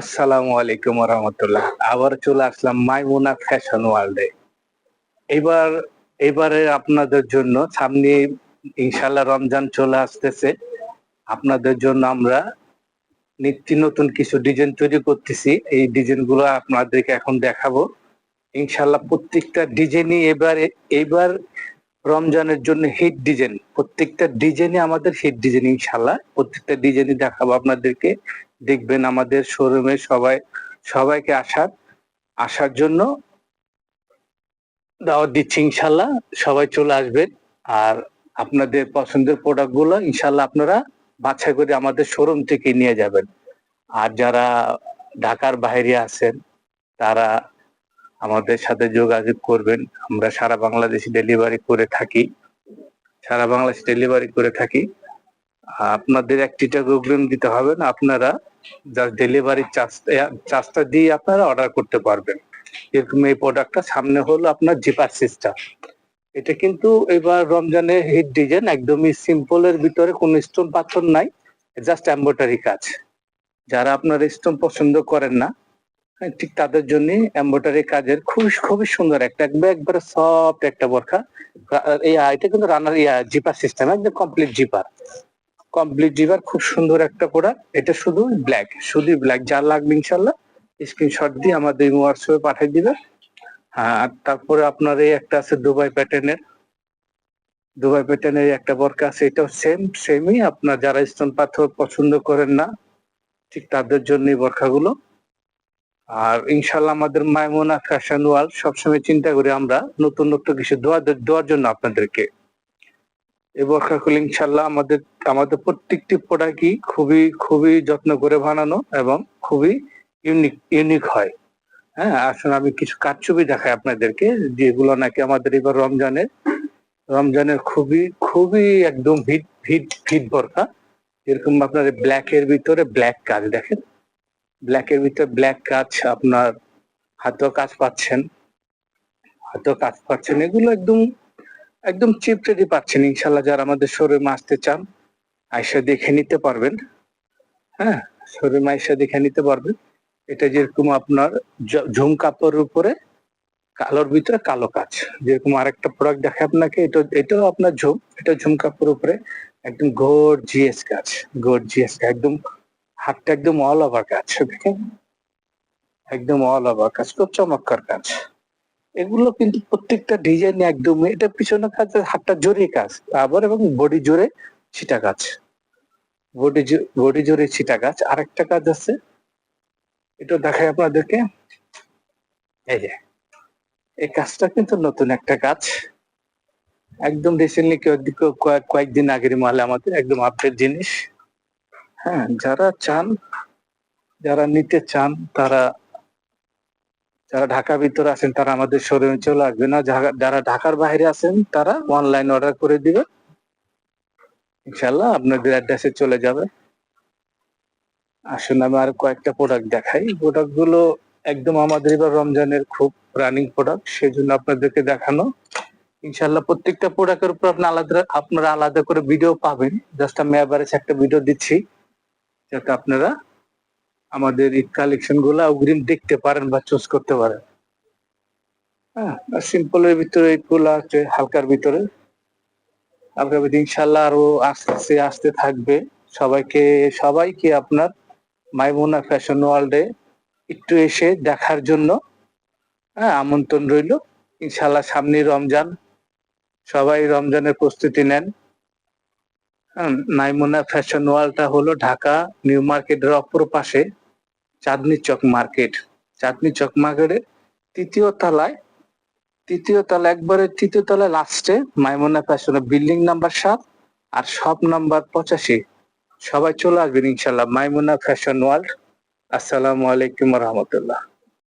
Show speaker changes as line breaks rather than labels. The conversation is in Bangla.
আসসালামু আলাইকুম রহমতুল্লাহ আবার চলে আসলাম মাইমুনা ফ্যাশন ওয়ার্ল্ডে এবার, এবারে আপনাদের জন্য সামনে ইনশাল্লাহ রমজান চলে আসতেছে। আপনাদের জন্য আমরা নিত্য নতুন কিছু ডিজাইন তৈরি করতেছি। এই ডিজাইনগুলো আপনাদেরকে এখন দেখাবো। ইনশাল্লাহ প্রত্যেকটা ডিজাইনই এবারে, এবার রমজানের জন্য হিট ডিজাইন। প্রত্যেকটা ডিজাইনই আমাদের হিট ডিজাইন ইনশাল্লাহ প্রত্যেকটা ডিজাইনই দেখাবো আপনাদেরকে। দেখবেন আমাদের শোরুমে সবাই, সবাইকে আসার আসার জন্য দাওয়াত দিচ্ছি ইনশাল্লাহ সবাই চলে আসবেন। আর আপনাদের পছন্দের প্রোডাক্টগুলো ইনশাল্লাহ আপনারা বাছাই করে আমাদের শোরুম থেকে নিয়ে যাবেন। আর যারা ঢাকার বাইরে আছেন, তারা আমাদের সাথে যোগাযোগ করবেন। আমরা সারা বাংলাদেশে ডেলিভারি করে থাকি। সারা বাংলাদেশ ডেলিভারি করে থাকি। আপনাদের একটি টাকা দিতে হবে না, আপনারা জাস্ট ডেলিভারি চার্জটা দিয়ে আপনারা অর্ডার করতে পারবেন। এরকম এই প্রোডাক্টটা সামনে হলো আপনার জিপার সিস্টেম এটা কিন্তু এবার রমজানের হিট ডিজাইন একদমই সিম্পলের ভিতরে কোনো স্টোন পাথর নাই জাস্ট এম্বোটারি কাজ। যারা আপনার স্টোন পছন্দ করেন না ঠিক তাদের জন্য এম্বোটারি কাজের খুবই খুবই সুন্দর একটা, একবার, একবারে সফট একটা বরখা। এই এটা কিন্তু রানার ইয়া, জিপার সিস্টেম একদম কমপ্লিট জিপার। কমপ্লিট জিপার, খুব সুন্দর একটা প্রোডাক্ট এটা শুধু ব্ল্যাক শুধু ব্ল্যাক যার লাগবে ইনশাল্লাহ স্ক্রিনশট দিয়ে আমাদের হোয়াটসঅ্যাপে পাঠিয়ে দিবে। হ্যাঁ আর তারপরে আপনার এই একটা আছে দুবাই প্যাটার্নের দুবাই প্যাটার্নের একটা বরকা আছে, এটাও সেম সেমই আপনার যারা স্টোন পাথর পছন্দ করেন না, ঠিক তাদের জন্য এই বরখাগুলো। আর ইনশাল্লাহ আমাদের মাইমোনা ফ্যাশন ওয়ার্ল্ড সবসময় চিন্তা করি আমরা নতুন নতুন কিছু দেওয়ার জন্য আপনাদেরকে। এই বরখাগুলো ইনশাল্লাহ আমাদের আমাদের প্রত্যেকটি প্রোডাক্টই খুবই খুবই যত্ন করে বানানো এবং খুবই ইউনিক ইউনিক হয়। হ্যাঁ আসুন আমি কিছু কারচুপি দেখাই আপনাদেরকে, যেগুলো নাকি আমাদের এবার রমজানের রমজানের খুবই খুবই একদম ভিট ভিট ভিট বরখা। এরকম আপনার ব্ল্যাক এর ভিতরে ব্ল্যাক কাজ দেখেন। ব্ল্যাক এর ভিতরে ব্ল্যাক কাজ আপনার হাতেও কাজ পাচ্ছেন। হাতেও কাজ পাচ্ছেন। এগুলো একদম একদম চিপ রেডি পাচ্ছেন। ইনশাল্লাহ যারা আমাদের শোরুমে আসতে চান আয়সা দেখে নিতে পারবেন। হ্যাঁ শোরুমে আয়সা দেখে নিতে পারবেন। এটা যেরকম আপনার ঝুম কাপড়ের উপরে, কালোর ভিতরে কালো কাজ। যেরকম আরেকটা প্রোডাক্ট দেখে আপনাকে, এটা, এটাও আপনার ঝুম, এটা ঝুম কাপড়ের উপরে একদম গোর জিএস কাজ গোর জিএস একদম হাতটা একদম অল ওভার কাজ দেখেন একদম অল ওভার কাজ, খুব চমৎকার কাজ। এগুলো কিন্তু প্রত্যেকটা ডিজাইন একদম, এটা পিছনে কাজ হাতটা জোরে কাজ, আবার এবং বডি জোরে ছিটা কাজ। বডি বডি জোরে ছিটা কাজ, আরেকটা কাজ আছে, এটা দেখাই আপনাদেরকে। এই যে, এই কাজটা কিন্তু নতুন একটা কাজ। একদম রিসেন্টলি কয়েকদিন আগের মালে আমাদের একদম আপডেট জিনিস। হ্যাঁ যারা চান, যারা নিতে চান, তারা, যারা ঢাকার ভিতরে আছেন, তারা আমাদের শোরুমে চলে আসবে না যারা ঢাকার বাইরে আছেন, তারা অনলাইন অর্ডার করে দিবে ইনশাল্লাহ আপনাদের অ্যাড্রেসে চলে যাবে। আসুন, আমি আর কয়েকটা প্রোডাক্ট দেখাই। প্রোডাক্টগুলো একদম আমাদের এবার রমজানের খুব রানিং প্রোডাক্ট সেই জন্য আপনাদেরকে দেখানো। ইনশাল্লাহ প্রত্যেকটা প্রোডাক্টের উপর আপনি আলাদা, আপনারা আলাদা করে ভিডিও পাবেন। জাস্ট আমি একটা ভিডিও দিচ্ছি। যাতে আপনারা আমাদের এই কালেকশনগুলা অগ্রিম দেখতে পারেন বা চুজ করতে পারেন। হ্যাঁ সিম্পলের ভিতরে এইগুলো আছে, হালকার ভিতরে। ভিতরে ইনশাল্লাহ আরও আস্তে আস্তে আসতে থাকবে। সবাইকে সবাইকে আপনার মাইমুনা ফ্যাশন ওয়ার্ল্ডে একটু এসে দেখার জন্য হ্যাঁ আমন্ত্রণ রইল। ইনশাল্লাহ সামনে রমজান। সবাই রমজানের প্রস্তুতি নেন। মাইমুনা ফ্যাশন ওয়ার্ল্ডটা হলো ঢাকা নিউ মার্কেটের অপর পাশে, চাঁদনি চক মার্কেট। চাঁদনি চক মার্কেটের তৃতীয় তলায়, তৃতীয় তলা একবারে তৃতীয় তলায় লাস্টে মাইমুনা ফ্যাশন বিল্ডিং নাম্বার সাত আর সব নাম্বার পঁচাশি। সবাই চলে আসবেন ইনশাল্লাহ মাইমুনা ফ্যাশন ওয়ার্ল্ড আসসালামু আলাইকুম রহমতুল্লাহ।